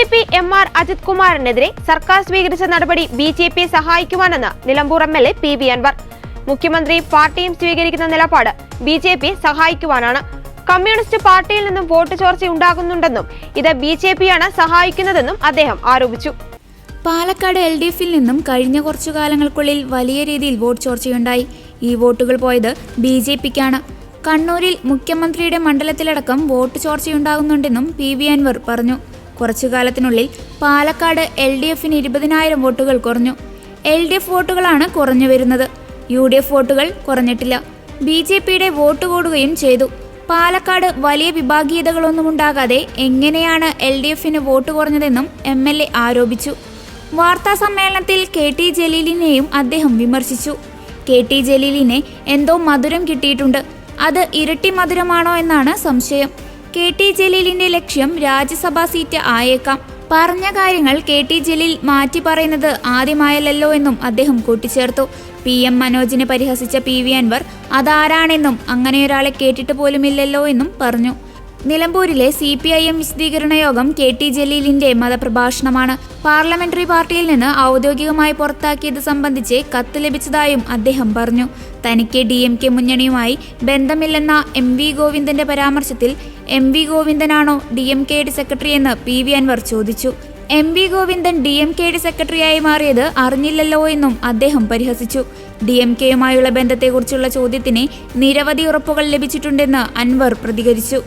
G P M R Ajith കുമാറിനെതിരെ സർക്കാർ സ്വീകരിച്ച നടപടി ബി ജെ പിയെ സഹായിക്കുവാനെന്ന് Nilambur M L A P V Anvar. മുഖ്യമന്ത്രി പാർട്ടിയും സ്വീകരിക്കുന്ന നിലപാട് ബി ജെ പിയെ സഹായിക്കുവാനാണ്. കമ്മ്യൂണിസ്റ്റ് പാർട്ടിയിൽ നിന്നും വോട്ട് ചോർച്ച ഉണ്ടാകുന്നുണ്ടെന്നും ഇത് ബി ജെ പിയാണ് സഹായിക്കുന്നതെന്നും അദ്ദേഹം ആരോപിച്ചു. പാലക്കാട് എൽ ഡി എഫിൽ നിന്നും കഴിഞ്ഞ കുറച്ചു കാലങ്ങൾക്കുള്ളിൽ വലിയ രീതിയിൽ വോട്ട് ചോർച്ചയുണ്ടായി. ഈ വോട്ടുകൾ പോയത് ബി ജെ പിക്കാണ്. കണ്ണൂരിൽ മുഖ്യമന്ത്രിയുടെ മണ്ഡലത്തിലടക്കം വോട്ട് ചോർച്ചയുണ്ടാകുന്നുണ്ടെന്നും പി വി അൻവർ പറഞ്ഞു. കുറച്ചു കാലത്തിനുള്ളിൽ പാലക്കാട് എൽ ഡി എഫിന് ഇരുപതിനായിരം വോട്ടുകൾ കുറഞ്ഞു. എൽ ഡി എഫ് വോട്ടുകളാണ് കുറഞ്ഞു വരുന്നത്. യു ഡി എഫ് വോട്ടുകൾ കുറഞ്ഞിട്ടില്ല. ബി ജെ പിയുടെ വോട്ട് കൂടുകയും ചെയ്തു. പാലക്കാട് വലിയ വിഭാഗീയതകളൊന്നും ഉണ്ടാകാതെ എങ്ങനെയാണ് എൽ ഡി എഫിന് വോട്ട് കുറഞ്ഞതെന്നും എം എൽ എ ആരോപിച്ചു. വാർത്താ സമ്മേളനത്തിൽ കെ ടി ജലീലിനെയും അദ്ദേഹം വിമർശിച്ചു. കെ ടി ജലീലിനെ എന്തോ മധുരം കിട്ടിയിട്ടുണ്ട്. അത് ഇരട്ടി മധുരമാണോ എന്നാണ് സംശയം. കെ ടി ജലീലിന്റെ ലക്ഷ്യം രാജ്യസഭാ സീറ്റ് ആയേക്കാം. പറഞ്ഞ കാര്യങ്ങൾ കെ ടി ജലീൽ മാറ്റി പറയുന്നത് ആദ്യമായല്ലോ എന്നും അദ്ദേഹം കൂട്ടിച്ചേർത്തു. പി എം മനോജിനെ പരിഹസിച്ച പി വി അൻവർ അതാരാണെന്നും അങ്ങനെയൊരാളെ കേട്ടിട്ട് പോലുമില്ലല്ലോ എന്നും പറഞ്ഞു. നിലമ്പൂരിലെ സി പി ഐ എം വിശദീകരണ യോഗം കെ ടി ജലീലിന്റെ മതപ്രഭാഷണമാണ്. പാർലമെന്ററി പാർട്ടിയിൽ നിന്ന് ഔദ്യോഗികമായി പുറത്താക്കിയത് സംബന്ധിച്ച് കത്ത് ലഭിച്ചതായും അദ്ദേഹം പറഞ്ഞു. തനിക്ക് ഡി എം കെ മുന്നണിയുമായി ബന്ധമില്ലെന്ന എം വി ഗോവിന്ദന്റെ പരാമർശത്തിൽ എം വി ഗോവിന്ദനാണോ ഡി എം കെയുടെ സെക്രട്ടറിയെന്ന് പി വി അൻവർ ചോദിച്ചു. M V Govindan D M കെയുടെ സെക്രട്ടറിയായി മാറിയത് അറിഞ്ഞില്ലല്ലോ എന്നും അദ്ദേഹം പരിഹസിച്ചു. ഡി എം കെയുമായുള്ള ബന്ധത്തെക്കുറിച്ചുള്ള ചോദ്യത്തിന് നിരവധി ഉറപ്പുകൾ ലഭിച്ചിട്ടുണ്ടെന്ന് അൻവർ പ്രതികരിച്ചു.